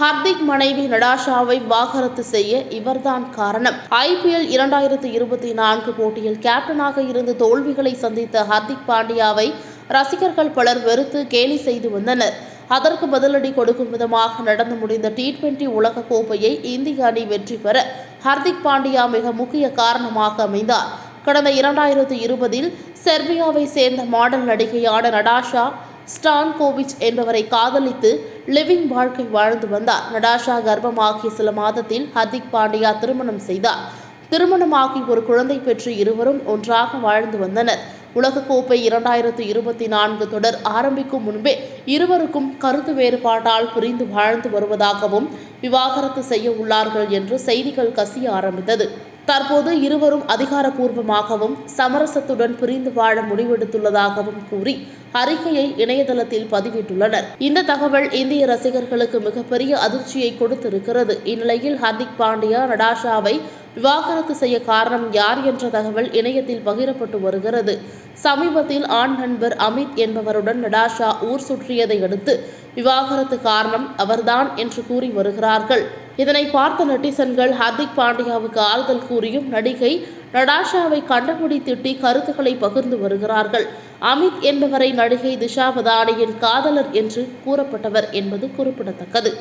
ஹர்திக் மனைவி நடாஷாவை வாகரத்து செய்ய இவர்தான் காரணம். ஐபிஎல் இரண்டாயிரத்து இருபத்தி நான்கு போட்டியில் கேப்டனாக இருந்து தோல்விகளை சந்தித்த ஹர்திக் பாண்டியாவை ரசிகர்கள் பலர் வெறுத்து கேலி செய்து வந்தனர். அதற்கு பதிலடி கொடுக்கும் விதமாக நடந்து முடிந்த டி டுவெண்டி உலகக்கோப்பையை இந்திய அணி வெற்றி பெற ஹர்திக் பாண்டியா மிக முக்கிய காரணமாக அமைந்தார். கடந்த இரண்டாயிரத்து இருபதில் செர்பியாவை சேர்ந்த மாடல் நடிகையான நடாஷா ஸ்டான்கோவிச் என்பவரை காதலித்து லிவிங் வாழ்க்கை வாழ்ந்து வந்தார். நடாஷா கர்ப்பமாகிய சில மாதத்தில் ஹர்திக் பாண்டியா திருமணம் செய்தார். திருமணமாகி ஒரு குழந்தை பெற்று இருவரும் ஒன்றாக வாழ்ந்து வந்தனர். உலகக்கோப்பை இரண்டாயிரத்து இருபத்தி நான்கு தொடர் ஆரம்பிக்கும் முன்பே இருவருக்கும் கருத்து வேறுபாட்டால் பிரிந்து வாழ்ந்து வருவதாகவும் விவாகரத்து செய்ய உள்ளார்கள் என்று செய்திகள் கசிய ஆரம்பித்தது. தற்போது இருவரும் அதிகாரப்பூர்வமாகவும் சமரசத்துடன் பிரிந்து வாழ முடிவெடுத்துள்ளதாகவும் கூறி அறிக்கையை இணையதளத்தில் பதிவிட்டுள்ளனர். இந்த தகவல் இந்திய ரசிகர்களுக்கு மிகப்பெரிய அதிர்ச்சியை கொடுத்திருக்கிறது. இந்நிலையில் ஹர்திக் பாண்டியா நடாஷாவை விவாகரத்து செய்ய காரணம் யார் என்ற தகவல் இணையத்தில் பகிரப்பட்டு வருகிறது. சமீபத்தில் ஆண் நண்பர் அமித் என்பவருடன் நடாஷா ஊர் சுற்றியதை அடுத்து விவாகரத்து காரணம் அவர்தான் என்று கூறி வருகிறார்கள். இதனை பார்த்த நெட்டிசன்கள் ஹர்திக் பாண்டியாவுக்கு ஆறுதல் கூறியும் நடிகை நடாஷாவை கண்டபடி திட்டி கருத்துக்களை பகிர்ந்து வருகிறார்கள். அமித் என்பவரை நடிகை திஷா பதானியின் காதலர் என்று கூறப்பட்டவர் என்பது குறிப்பிடத்தக்கது.